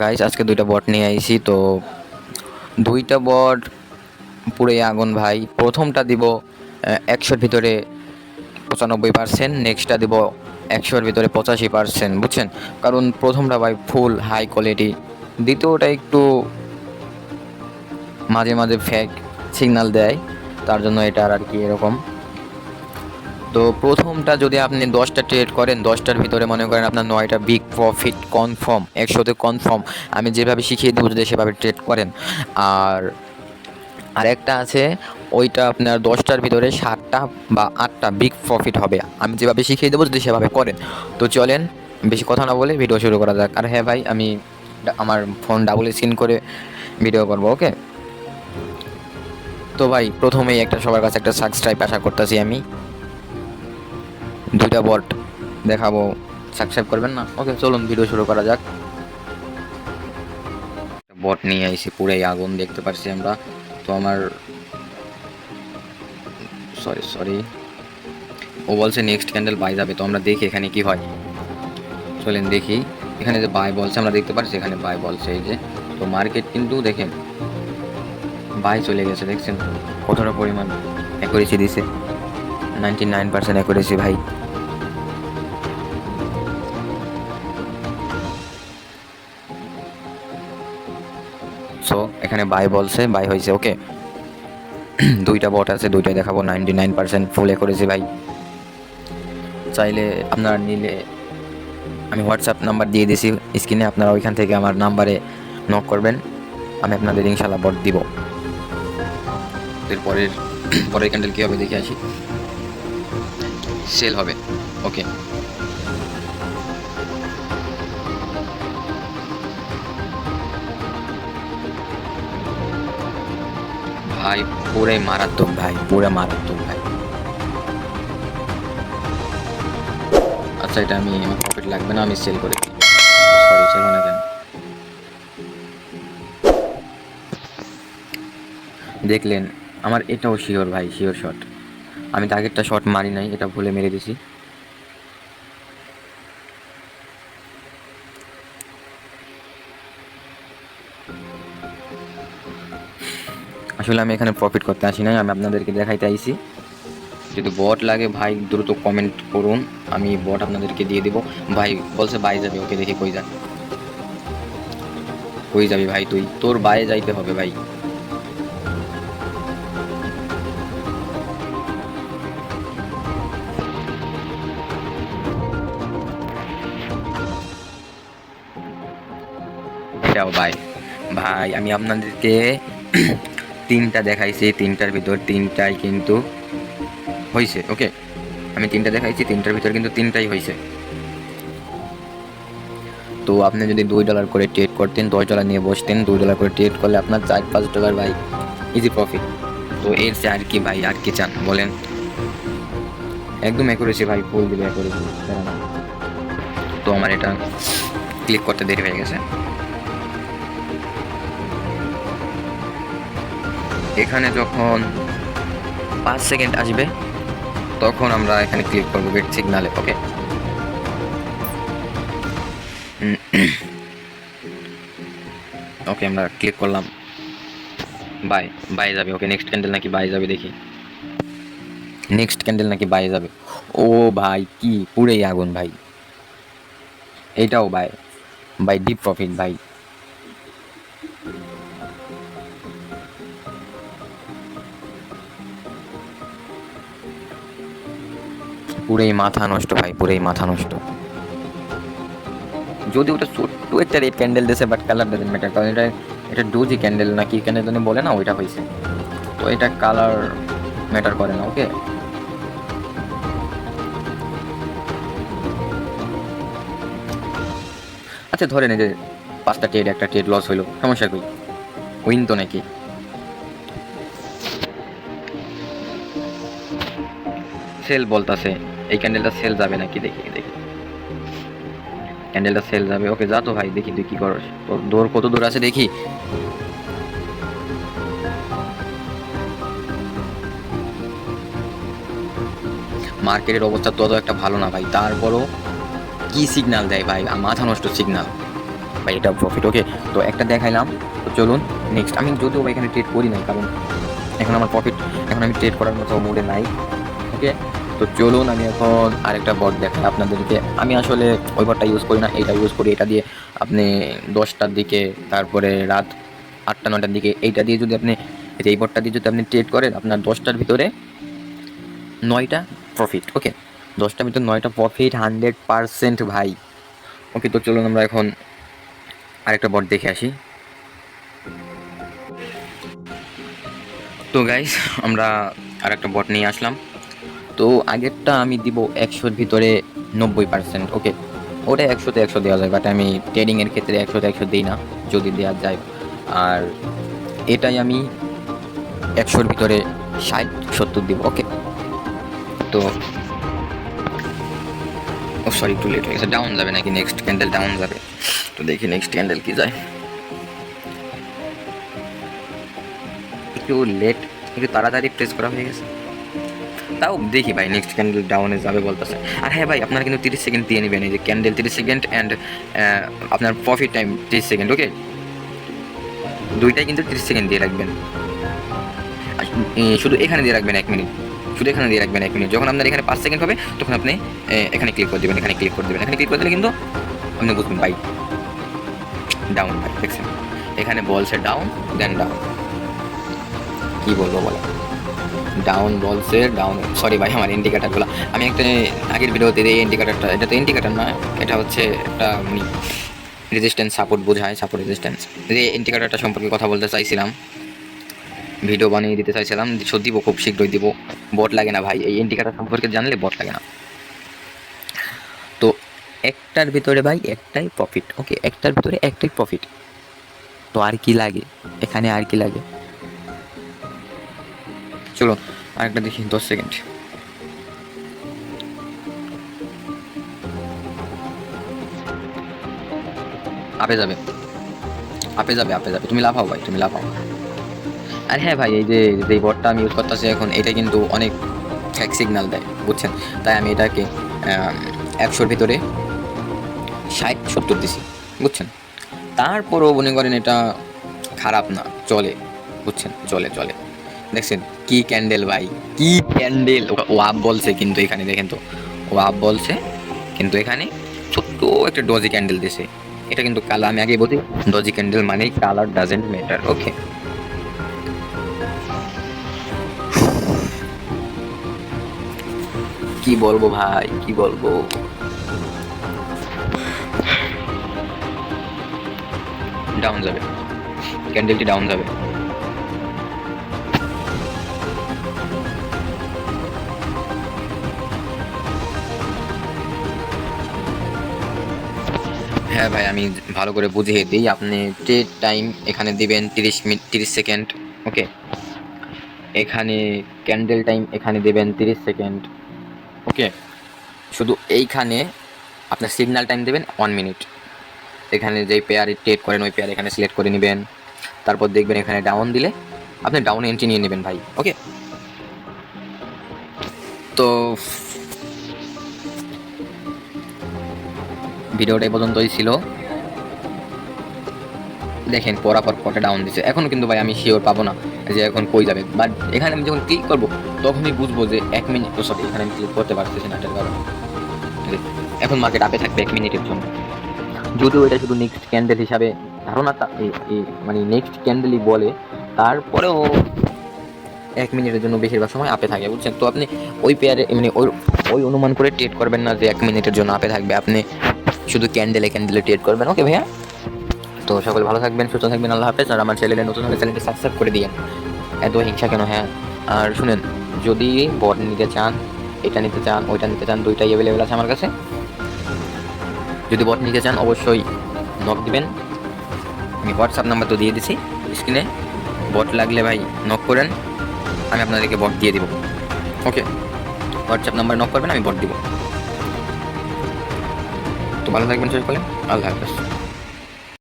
Guys আজকে দুইটা বট নিয়ে আইছি, তো দুইটা বট পুরোই আগুন, ভাই। প্রথমটা দিব একশোর ভিতরে পঁচানব্বই পার্সেন্ট নেক্সটটা দিব একশোর ভিতরে পঁচাশি পার্সেন্ট বুঝছেন? কারণ প্রথমটা, ভাই ফুল হাই কোয়ালিটি দ্বিতীয়টা একটু মাঝে মাঝে ফ্যাক সিগন্যাল দেয়, তার জন্য এটা আর কি এরকম। তো প্রথমটা যদি আপনি দশটা ট্রেড করেন, দশটার ভিতরে মনে করেন আপনার নয়টা বিগ প্রফিট কনফার্ম একশোতে কনফার্ম আমি যেভাবে শিখিয়ে দেবো যদি সেভাবে ট্রেড করেন। আর আরেকটা আছে, ওইটা আপনার দশটার ভিতরে সাতটা বা আটটা বিগ প্রফিট হবে। আমি যেভাবে শিখিয়ে দেবো যদি সেভাবে করেন। তো চলেন, বেশি কথা না বলে ভিডিও শুরু করা যাক। আর হ্যাঁ ভাই, আমি আমার ফোন ডাবল সিন করে ভিডিও করব ওকে তো ভাই, প্রথমেই একটা সবার কাছে একটা সাবস্ক্রাইব আশা করতেছি আমি। দুইটা বট দেখাবো। সাবস্ক্রাইব করবেন না? ওকে চলুন ভিডিও শুরু করা যাক। বট নিয়ে আইছি পুরাই আগুন দেখতে পাচ্ছি আমরা। তো আমার সরি সরি ও বলছে নেক্সট ক্যান্ডেল বাই যাবে। তো আমরা দেখি এখানে কি হয়। চলেন দেখি। এখানে যে বাই বলছে, আমরা দেখতে পাচ্ছি এখানে বাই বলছে, এই যে। তো মার্কেট কিন্তু দেখেন বাই চলে গেছে, দেখছেন? কতটা পরিমাণ অ্যাকুরেসি দিছে? নাইনটি নাইন পার্সেন্ট অ্যাকুরেসি ভাই। সো এখানে বাই বলছে বাই হয়েছে ওকে দুইটা বট আছে, দুইটাই দেখাবো নাইনটি নাইন পার্সেন্ট ফুলে করেছি ভাই। চাইলে আপনারা নিলে, আমি হোয়াটসঅ্যাপ নাম্বার দিয়ে দিয়েছি স্ক্রিনে আপনারা ওইখান থেকে আমার নাম্বারে নক করবেন, আমি আপনাদের ইনশাল্লাহ বট দিব। এরপরের, পরের ক্যান্ডেল কী হবে দেখে আসি। সেল হবে ওকে ভাই, পুরাই মারাত্মক ভাই, পুরা মারাত্মক ভাই। আচ্ছা এটা আমি আমার প্রফিট লাগবে না, আমি সেল করে দিই। সরি সেল না কেন? দেখলেন, আমার এটাও শিওর ভাই শিওর শট আমি আগেরটা শট মারি নাই, এটা ভুলে মেরে দিছি। আসলে আমি এখানে প্রফিট করতে আসি নাই, আমি আপনাদেরকে দেখাইতে আইছি। যদি বট লাগে, ভাই, দ্রুত কমেন্ট করুন, আমি বট আপনাদেরকে দিয়ে দিব। ভাই, বলছে বাই যাবে, ওকে দেখি কই যাক কই যাবি ভাই তুই? তোর বাইরে যাইতে হবে ভাই। এটাও ভাই ভাই, আমি আপনাদেরকে তিনটা দেখাইছি, তিনটার ভিতর তিনটাই কিন্তু হয়েছে ওকে আমি তিনটা দেখাইছি, তিনটার ভিতর কিন্তু তিনটাই হয়েছে তো আপনি যদি দুই ডলার করে ট্রেড করতেন, দশ ডলার নিয়ে বসতেন, দুই ডলার করে ট্রেড করলে আপনার চার, পাঁচ ডলার ভাই ইজি প্রফিট তো এর চেয়ে আর কি ভাই, আর কি চান, বলেন? একদম অ্যাকুরেসি ভাই ফুল দিবে অ্যাকুরেসি তো আমার এটা ক্লিক করতে দেরি হয়ে গেছে। এখানে যখন পাঁচ সেকেন্ড আসবে, তখন আমরা এখানে ক্লিক করব গেট সিগনালে ওকে ওকে আমরা ক্লিক করলাম। বাই বাই যাবে ওকে নেক্সট ক্যান্ডেল নাকি বাই যাবে দেখি। নেক্সট ক্যান্ডেল নাকি বাই যাবে। ও ভাই, কি পুরেই আগুন ভাই। এইটাও বাই বাই ডিপ প্রফিট ভাই পুরেই মাথা নষ্ট ভাই পুরেই মাথা নষ্ট। যদি ওটা ছোট্ট একটা রেড ক্যান্ডেল দিয়েছে বাট কালার ডাজেন্ট ম্যাটার কারণ এটা এটা ডোজি ক্যান্ডেল না, কি ক্যান্ডেল জানি বলে না, ওইটা হয়েছে। তো এটা কালার ম্যাটার করে না ওকে আচ্ছা ধরে এই যে পাঁচটা ট্রেড একটা ট্রেড লস হইল, সমস্যা কই উইন তো নাকি? সেল বলতাছে এই ক্যান্ডেলটা সেল যাবে নাকি? দেখি দেখি। ক্যান্ডেলটা সেল যাবে। ওকে, যা তো ভাই, দেখি তুই কি করস। তোর দৌড় কত দূর আছে দেখি। মার্কেটের অবস্থা তত একটা ভালো না ভাই। তারপরও কি সিগনাল দেয় ভাই? মাথা নষ্ট সিগনাল ভাই, এটা প্রফিট ওকে তো একটা দেখাইলাম। তো চলুন নেক্সট আমি যদিও এখানে ট্রেড করি নাই, কারণ এখন আমার প্রফিট এখন আমি ট্রেড করার মতো মুডে নাই ওকে তো চলুন, আমি এখন আরেকটা বট দেখাই আপনাদেরকে। আমি আসলে ওই বটটা ইউজ করি না, এটা ইউজ করি, এটা দিয়ে আপনি দশটার দিকে, তারপরে রাত আটটা নটার দিকে, এইটা দিয়ে যদি আপনি, এই বটটা দিয়ে যদি আপনি ট্রেড করেন, আপনার দশটার ভিতরে নয়টা প্রফিট ওকে দশটার ভিতরে নয়টা প্রফিট হান্ড্রেড পারসেন্ট ভাই। ওকে তো চলুন আমরা এখন আরেকটা বট দেখে আসি। তো গাইস আমরা আরেকটা বট নিয়ে আসলাম। তো আগেরটা আমি দিব একশোর ভিতরে নব্বই পার্সেন্ট ওকে ওটা একশোতে একশো দেওয়া যায় বাট আমি ট্রেডিংয়ের ক্ষেত্রে একশোতে একশো দিই না, যদি দেওয়া যায়। আর এটাই আমি একশোর ভিতরে ষাট, সত্তর দিব ওকে তো ও সরি একটু লেট হয়ে গেছে। ডাউন যাবে নাকি নেক্সট ক্যান্ডেল ডাউন যাবে। তো দেখি নেক্সট ক্যান্ডেল কি যায়। একটু লেট একটু তাড়াতাড়ি প্রেস করা হয়ে গেছে। তাও দেখি ভাই নেক্সট ক্যান্ডেল ডাউনে যাবে বলতেছে। আর হ্যাঁ ভাই, আপনারা কিন্তু তিরিশ সেকেন্ড দিয়ে নেবেন, এই যে ক্যান্ডেল তিরিশ সেকেন্ড অ্যান্ড আপনার প্রফিট টাইম তিরিশ সেকেন্ড ওকে দুইটাই কিন্তু তিরিশ সেকেন্ড দিয়ে রাখবেন। শুধু এখানে দিয়ে রাখবেন এক মিনিট শুধু এখানে দিয়ে রাখবেন এক মিনিট যখন আপনার এখানে পাঁচ সেকেন্ড হবে, তখন আপনি এখানে ক্লিক করে দেবেন, এখানে ক্লিক করে দেবেন। এখানে ক্লিক করে দিলে কিন্তু আপনি বুঝবেন ভাই ডাউন ভাই দেখছেন? এখানে বলছে ডাউন দেন ডাউন কি বলব বলো ডাউন বলছে ডাউন সরি ভাই, আমার ইন্ডিকেটারগুলো আমি একটা আগের ভিডিওতে এই ইন্ডিকেটারটা এটা তো ইন্ডিকেটার না এটা হচ্ছে একটা রেজিস্ট্যান্স সাপোর্ট বোঝায় সাপোর্ট রেজিস্ট্যান্স এই ইন্ডিকেটারটা সম্পর্কে কথা বলতে চাইছিলাম ভিডিও বানিয়ে দিতে চাইছিলাম দিব, খুব শীঘ্রই দিব। বট লাগে না ভাই, এই ইন্ডিকেটার সম্পর্কে জানলে বট লাগে না। তো একটার ভিতরে ভাই একটাই প্রফিট ওকে একটার ভিতরে একটাই প্রফিট তো আর কি লাগে? এখানে আর কি লাগে? চলো, আরেকটা দেখি, দশ সেকেন্ড আপে যাবে। আপে যাবে আপে যাবে। তুমি লাফাও ভাই, তুমি লাফাও। আর হ্যাঁ ভাই, এই যে যে বটটা আমি ইউজ করতেছি এখন, এটা কিন্তু অনেক এক সিগন্যাল দেয়, বুঝছেন? তাই আমি এটাকে একশোর ভিতরে ষাট, সত্তর দিছি, বুঝছেন? তারপরও মনে করেন এটা খারাপ না, চলে, বুঝছেন? চলে চলে। দেখছেন? কি ক্যান্ডেল ভাই? কি ক্যান্ডেল ও আপ বলছে কিন্তু এখানে, দেখেন তো। ও আপ বলছে কিন্তু এখানে ছোট্ট একটা ডজি ক্যান্ডেল দিছে। এটা কিন্তু কালার আমি আগে বলছি ডজি ক্যান্ডেল মানে কালার ডাজেন্ট ম্যাটার ওকে কি বলব ভাই, কি বলব? ডাউন যাবে। ক্যান্ডেলটি ডাউন যাবে। হ্যাঁ ভাই, আমি ভালো করে বুঝিয়ে দিই। আপনি ট্রেড টাইম এখানে দিবেন তিরিশ মিনিট তিরিশ সেকেন্ড ওকে এখানে ক্যান্ডেল টাইম এখানে দেবেন তিরিশ সেকেন্ড ওকে শুধু এইখানে আপনার সিগন্যাল টাইম দেবেন ওয়ান মিনিট এখানে যেই পেয়ারে ট্রেড করেন, ওই পেয়ার এখানে সিলেক্ট করে নেবেন। তারপর দেখবেন এখানে ডাউন দিলে আপনি ডাউন এন্ট্রি নিয়ে নেবেন ভাই ওকে তো ভিডিওটা এই পর্যন্তই ছিল। দেখেন পরাপর কটা ডাউন দিচ্ছে এখন কিন্তু ভাই আমি শিওর পাবো না যে এখন কই যাবে। বাট এখানে আমি যখন ক্লিক করব, তখনই বুঝব যে এক মিনিট তো সরি এখানে আমি ক্লিক করতে পারতেছি না এটার কারণে। এখন মার্কেট আপে থাকবে এক মিনিটের জন্য। যদিও এটা শুধু নেক্সট ক্যান্ডেল হিসাবে ধারণা মানে নেক্সট ক্যান্ডেলই বলে, তারপরেও এক মিনিটের জন্য বেশিরভাগ সময় আপে থাকে, বুঝছেন? তো আপনি ওই পেয়ারে মানে ওই ওই অনুমান করে ট্রেড করবেন না যে এক মিনিটের জন্য আপে থাকবে। আপনি শুধু ক্যান্ডেলে ক্যান্ডেলে ট্রেড করবেন। ওকে ভাইয়া? তো সকলে ভালো থাকবেন, সুস্থ থাকবেন, আল্লাহ হাফেজ। আর আমার চ্যানেলে নতুন হলে চ্যানেলটি সাবস্ক্রাইব করে দিয়েন। এত হিংসা কেন হ্যাঁ আর শুনেন, যদি বট নিতে চান, এটা নিতে চান, ওইটা নিতে চান, দুইটাই অ্যাভেলেবেল আছে আমার কাছে। যদি বট নিতে চান, অবশ্যই নক দিবেন। আমি হোয়াটসঅ্যাপ নাম্বার তো দিয়ে দিছি স্ক্রিনে বট লাগলে ভাই নক করেন। আমি আপনাদেরকে বট দিয়ে দিব। ওকে হোয়াটসঅ্যাপ নাম্বার নক করবেন, আমি বট দিব। ভালো থাকবেন সকলে আল্লাহ হাফেজ।